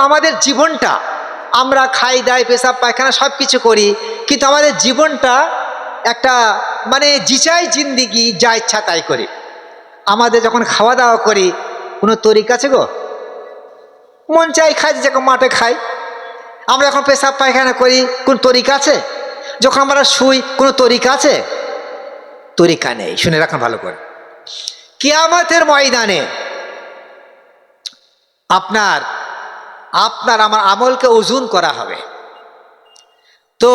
আমাদের জীবনটা, আমরা খাই, দাই, পেশাব, পায়খানা সব কিছু করি, কিন্তু আমাদের জীবনটা একটা মানে জিচাই জিন্দিগি, যা ইচ্ছা তাই করি। আমাদের যখন খাওয়া দাওয়া করি, কোনো তরিক আছে গো? মন চাই খাই যখন মাঠে খাই। আমরা যখন পেশাব, পায়খানা করি, কোন তরিকা আছে? যখন আমরা শুই, কোনো তরিকা আছে? তরিকা নেই, শুনে রাখুন ভালো করে। কিয়ামতের ময়দানে আপনার আপনার আমার আমলকে ওজন করা হবে। তো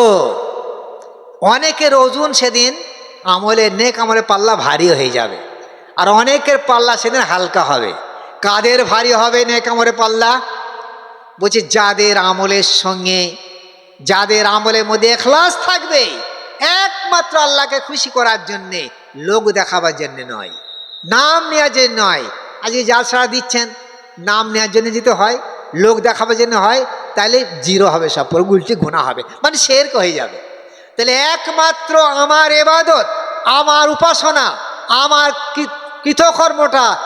অনেকের ওজন সেদিন আমলের নেক আমলের পাল্লা ভারী হয়ে যাবে। আর অনেকের পাল্লা সেদিন হালকা হবে। কাদের ভারী হবে নেক আমলের পাল্লা? বলছি, যাদের আমলের সঙ্গে, যাদের আমলের মধ্যে এখলাস থাকবে, একমাত্র আল্লাহকে খুশি করার জন্যে, লোক দেখাবার জন্যে নয়। নাম নেওয়ার জন্য নয়। আজকে যা সারা দিচ্ছেন, নাম নেওয়ার জন্য যেতে হয় লোক দেখাবে যেন হয়, তাহলে জিরো হবে সব, পরে উল্টে ঘোনা হবে। মানে শেরক হয়ে যাবে। তাহলে একমাত্র আমার এবাদত, আমার উপাসনা, আমার কৃতকর্মটা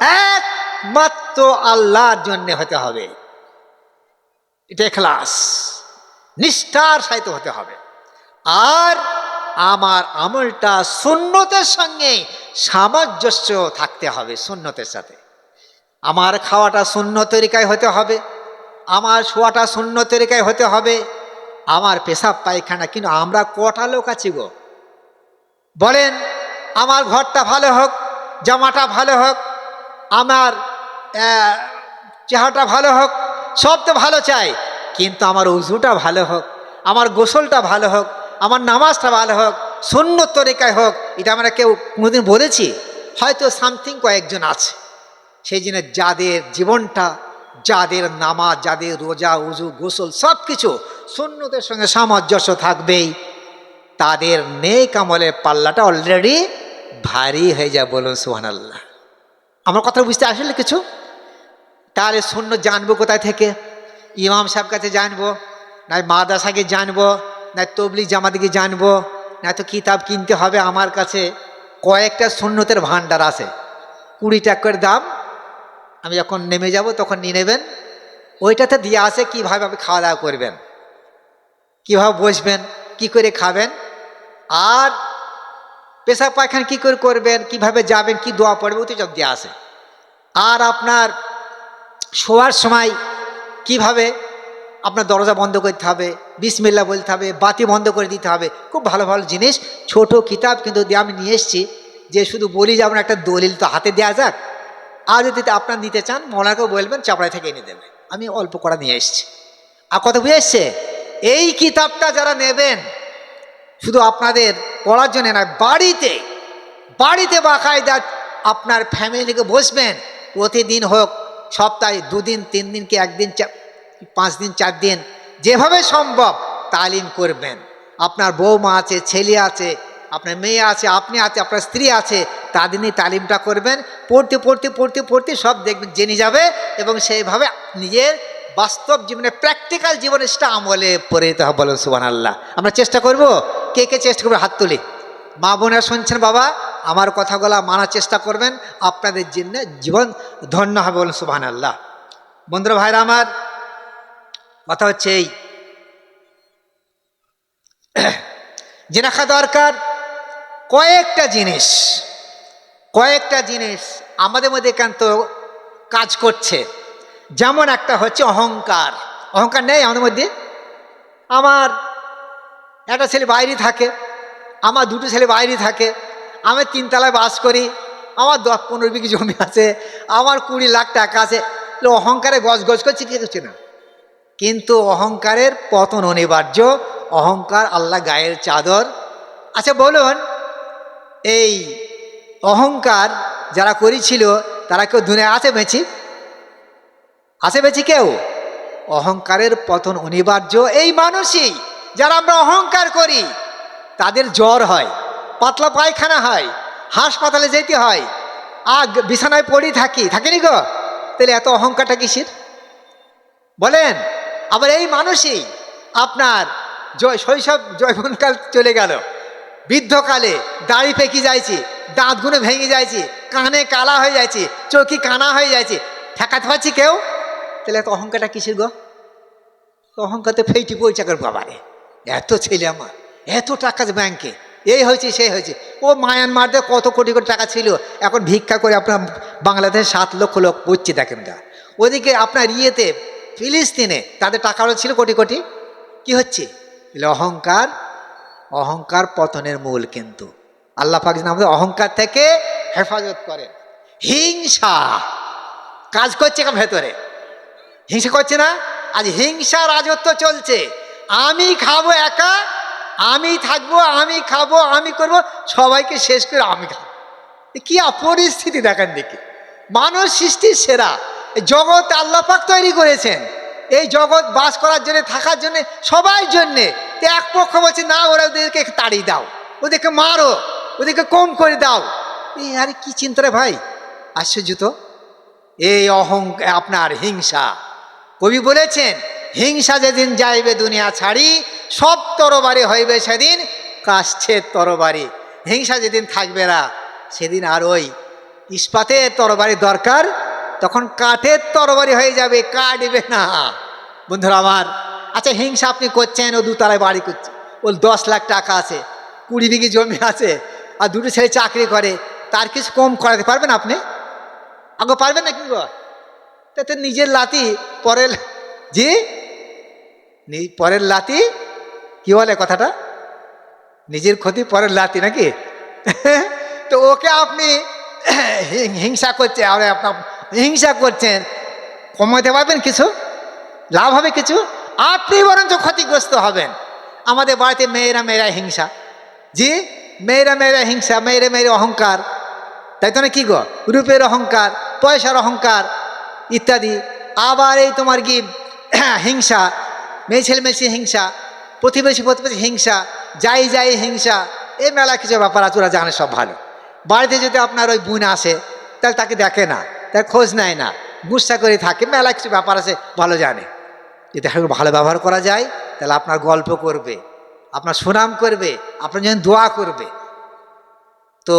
একমাত্র আল্লাহর জন্য হতে হবে। এটা ক্লাস নিষ্ঠার সাহিত্য হতে হবে। আর আমার আমলটা সুন্নতের সঙ্গে সামঞ্জস্য থাকতে হবে, সুন্নতের সাথে। আমার খাওয়াটা শূন্য তরিকায় হতে হবে, আমার শোয়াটা শূন্য তরিকায় হতে হবে, আমার পেশাব পায়খানা কিন্তু আমরা কটা লোক আছি গো? বলেন, আমার ঘরটা ভালো হোক, জামাটা ভালো হোক, আমার চেহারাটা ভালো হোক, সব তো ভালো চাই, কিন্তু আমার উজুটা ভালো হোক, আমার গোসলটা ভালো হোক, আমার নামাজটা ভালো হোক, শূন্য তরিকায় হোক, এটা আমরা কেউ কোনোদিন বলেছি? হয়তো সামথিং কয়েকজন আছে। সেই জন্য যাদের জীবনটা, যাদের নামাজ, যাদের রোজা, উজু, গোসল সব কিছু শূন্যদের সঙ্গে সামঞ্জস্য থাকবেই। তাদের নেই আমলের পাল্লাটা অলরেডি ভারী হয়ে যায় বলুন সুহান আল্লাহ আমার কথা বুঝতে আসলে কিছু? তাহলে শূন্য জানব কোথায় থেকে? ইমাম সাহেব কাছে জানব না মাদাসাকে জানব না তবলিক জামাতিকে জানব না তো কিতাব কিনতে হবে আমার কাছে। কয়েকটা শূন্যতের ভাণ্ডার আছে। কুড়ি টাকা করে দাম আমি যখন নেমে যাব, তখন নিয়ে নেবেন। ওইটাতে দিয়ে আসে কীভাবে আপনি খাওয়া দাওয়া করবেন, কীভাবে বসবেন, কি করে খাবেন, আর পেশাব পায়খানা কী করে করবেন, কীভাবে যাবেন, কি দোয়া পড়বে ওতে সব দিয়ে আসে। আর আপনার শোয়ার সময় কীভাবে আপনার দরজা বন্ধ করতে হবে, বিসমিল্লা বলতে হবে, বাতি বন্ধ করে দিতে হবে, খুব ভালো ভালো জিনিস। ছোট কিতাব কিন্তু দিয়ে আমি নিয়ে এসেছি, যে শুধু বলি যে আপনার একটা দলিল তো হাতে দেওয়া যাক। আর যদি আপনার নিতে চান মলাকেও বলবেন, চাপড়ায় থেকে এনে দেবে। আমি অল্প করা নিয়ে এসেছি। আর কথা বুঝে এসছে? এই কিতাবটা যারা নেবেন, শুধু আপনাদের পড়ার জন্য নয়, বাড়িতে বাড়িতে বাকায়দা আপনার ফ্যামিলিকে বসবেন, প্রতিদিন হোক, সপ্তাহে দুদিন তিন দিন কি একদিন পাঁচ দিন চার দিন যেভাবে সম্ভব তালিম করবেন। আপনার বৌমা আছে, ছেলে আছে, আপনার মেয়ে আছে, আপনি আছে, আপনার স্ত্রী আছে তাদের নিয়ে তালিমটা করবেন, পড়তে পড়তে পড়তে পড়তে সব দেখবেন, জেনে যাবে এবং সেইভাবে নিজের বাস্তব জীবনে প্র্যাকটিক্যাল জীবনে সেটা আমলে পরিণত হবে বলেন সুবান আল্লাহ আমরা চেষ্টা করব, কে কে চেষ্টা করবে হাত তুলি। মা বোনেরা শুনছেন বাবা, আমার কথাগুলো মানার চেষ্টা করবেন, আপনাদের জন্য জীবন ধন্য হবে বলেন সুবাহ আল্লাহ বন্ধুরা ভাইরা আমার, কথা হচ্ছে এই। যে রাখা দরকার কয়েকটা জিনিস। কয়েকটা জিনিস আমাদের মধ্যে একান্ত কাজ করছে। যেমন একটা হচ্ছে অহংকার। অহংকার নেই আমাদের মধ্যে। আমার একটা ছেলে বাইরে থাকে, আমার দুটো ছেলে বাইরে থাকে, আমি তিনতলায় বাস করি, আমার দশ পনেরো বিঘি জমি আছে, আমার কুড়ি লাখ টাকা আছে। অহংকারে গজ গজ করছে কি করছে না। কিন্তু অহংকারের পতন অনিবার্য, অহংকার আল্লাহ গায়ের চাদর। আচ্ছা বলুন, এই অহংকার যারা করেছিল, তারা কেউ দুনিয়া আছে বেঁচি? আছে বেঁচি কেউ? অহংকারের পতন অনিবার্য। এই মানুষই যারা আমরা অহংকার করি, তাদের জ্বর হয়, পাতলা পায়খানা হয়, হাসপাতালে যেতে হয় আর বিছানায় পড়ি থাকি। থাকেনি গো? তাহলে এত অহংকারটা কিসের? বলেন, আবার এই মানুষই আপনার জয় শৈশব জয়বনকাল চলে গেল। বৃদ্ধকালে দাড়ি পেকি যাইছি। দাঁতগুলো ভেঙে যাইছি, কানে কালা হয়ে যাচ্ছে চোখি কানা হয়ে যাচ্ছে ঠেকাতে পারছি কেউ? তাহলে এত অহংকারটা কিসের গো? অহংকার তো ফেইটি পয়সা করে বাবারে। এত ছেলে আমার, এত টাকা ব্যাংকে, এই হয়েছে, সেই হয়েছে। ও মায়ানমারদের কত কোটি কোটি টাকা ছিল, এখন ভিক্ষা করে আপনার বাংলাদেশে সাত লক্ষ লোক পড়ছে, দেখেন গা। ওদিকে আপনার ইয়েতে, ফিলিস্তিনে, তাদের টাকা ছিল কোটি কোটি। কি হচ্ছে? অহংকার অহংকার পতনের মূল কিন্তু। আল্লাহ পাক আমাদের অহংকার থেকে হেফাজত করে। হিংসা। কাজ করছে ভেতরে? হিংসা করছে না? আজ হিংসা রাজত্ব চলছে। আমি খাব একা, আমি থাকব, আমি খাব, আমি করব, সবাইকে শেষ করে আমি খাব। কি পরিস্থিতি দেখেন দেখি। মানুষ সৃষ্টির সেরা। জগৎ আল্লাপাক তৈরি করেছেন। এই জগৎ বাস করার জন্য, থাকার জন্য সবার জন্যে। এক পক্ষ বলছে, না, ওরা ওদেরকে তাড়িয়ে দাও। ওদেরকে মারো। ওদেরকে কম করে দাও। এই, আরে কি চিন্তা রে ভাই? আশ্চর্য তো। এই অহং, আপনার হিংসা। কবি বলেছেন, হিংসা যেদিন যাইবে দুনিয়া ছাড়ি, সব তরবারি হইবে সেদিন কাশছে তরবারি। হিংসা যেদিন থাকবে না, সেদিন আর ওই ইস্পাতের তরবারি দরকার, তখন কাঠের তরবারি হয়ে যাবে, কাটবে না। বন্ধুরা আমার আচ্ছা হিংসা আপনি করছেন, ও দুতলায় বাড়ি করছে। ওর দশ লাখ টাকা আছে, কুড়ি বিঘি জমি আছে আর দুটো ছেলে চাকরি করে, তার কিছু কম করাতে পারবেন আপনি? আগে পারবেন না কি তাতে নিজের লাতি, পরের জি? পরের লাতি? কি বলে কথাটা? নিজের ক্ষতি, পরের লাতি নাকি? তো ওকে আপনি হিংসা করছে আর আপনার হিংসা করছেন। কমাতে পারবেন কিছু? লাভ হবে কিছু? আপনি বরঞ্চ ক্ষতিগ্রস্ত হবেন। আমাদের বাড়িতে মেয়েরা মেয়েরা হিংসা। জি? মেয়েরা মেয়েরা হিংসা, মেয়েরা মেয়েরা অহংকার। তাই তো না কি গো? রূপের অহংকার, পয়সার অহংকার, ইত্যাদি। আবার এই তোমার কি হিংসা? মেয়ে, ছেলে হিংসা, প্রতিবেশী প্রতিবেশী হিংসা, যাই যাই হিংসা এই মেলা কিছু ব্যাপার আছে, ওরা জানে সব ভালো। বাড়িতে যদি আপনার ওই বোন আসে, তাহলে তাকে দেখে না, তার খোঁজ নেয় না, গুসা করে থাকে, মেলা কিছু ব্যাপার আছে, ভালো জানে। যদি ভালো ব্যবহার করা যায়, তাহলে আপনার গল্প করবে। আপনার সুনাম করবে, আপনার যেন দোয়া করবে। তো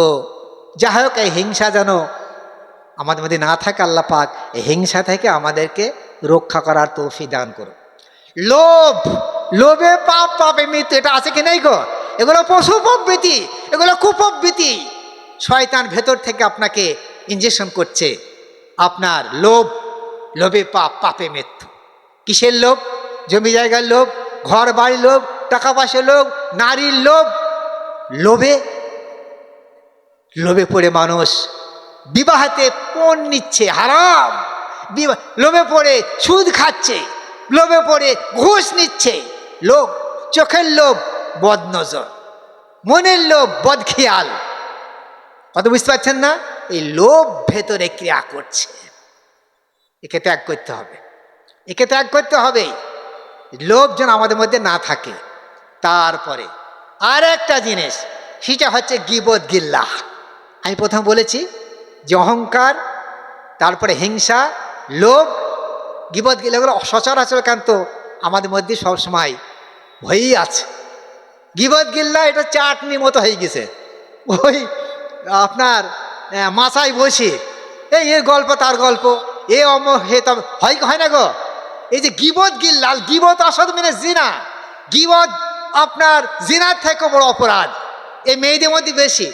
যাই হোক, এই হিংসা যেন আমাদের মধ্যে না থাকে, আল্লাহ পাক এই হিংসা থেকে আমাদেরকে রক্ষা করার তৌফি দান করো লোভ, লোভে পাপ, পাপে মৃত্যু, এটা আছে কি নাই গো? এগুলো পশু প্রবৃতি এগুলো কুপ্রবৃতি শয়তান ভেতর থেকে আপনাকে ইঞ্জেকশন করছে, আপনার লোভ, লোভে পাপ, পাপে মৃত্যু। কিসের লোভ? জমি জায়গার লোভ ঘর বাড়ির লোভ টাকা পয়সা লোভ, নারীর লোভ, লোভে লোভে পড়ে মানুষ। বিবাহতে পণ নিচ্ছে, হারাম। লোভে পড়ে সুদ খাচ্ছে, লোভে পড়ে ঘুষ নিচ্ছে। লোভ, চোখের লোভ, বদনজর। মনের লোভ, বদখিয়াল। কত বুঝতে পারছেন না? এই লোভ ভেতরে ক্রিয়া করছে। একে ত্যাগ করতে হবে। একে ত্যাগ করতে হবে। লোভ যেন আমাদের মধ্যে না থাকে। তারপরে আর একটা জিনিস, সেটা হচ্ছে গিবদ গিল্লা। আমি প্রথম বলেছি যে অহংকার, তারপরে হিংসা, লোভ গিবদ গিল্লা এগুলো সচরাচর কান্ত আমাদের মধ্যে সবসময় হয়েই আছে। গিবদ গিল্লা এটা চাটনি মতো হয়ে গেছে। ওই আপনার মাথায় বসে, এই এর গল্প তার গল্প, এ অম, হে তম, হয় হয় না গো? এই যে গিবদ গিল্লাল গিবদ অসৎ মিনে জিনা। গিবদ আপনার জিনার থেকে বড় অপরাধ। এই মেয়েদের মধ্যে বেশি।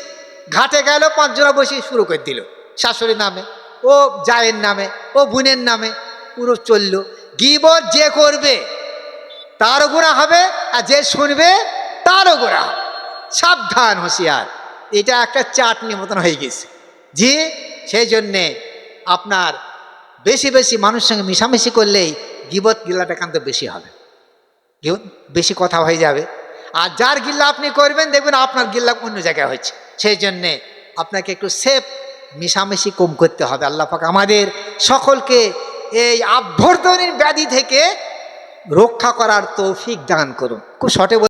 ঘাটে গেল পাঁচজনা বসে শুরু করে দিল, শাশুড়ির নামে। ও জায়ের নামে, ও বোনের নামে। পুরো চলল। গিবদ যে করবে, তারও গুণা হবে, আর যে শুনবে, তারও হবে। সাবধান হুঁশিয়ার। এটা একটা চাটনি মতন হয়ে গেছে। যে সেই জন্যে আপনার বেশি বেশি মানুষের সঙ্গে মিশামিশি করলেই গিবত গিলাটা কান্ত বেশি হবে। গিবত বেশি কথা হয়ে যাবে। আর যার গিল্লা আপনি করবেন, দেখবেন আপনার গিল্লা অন্য জায়গায় হচ্ছে সেই জন্যে আপনাকে একটু সেফ মিশামিশি কম করতে হবে। আল্লাহ পাক আমাদের সকলকে এই আভ্যন্তরীণ ব্যাধি থেকে রক্ষা করার তৌফিক দান করুন। খুব বল-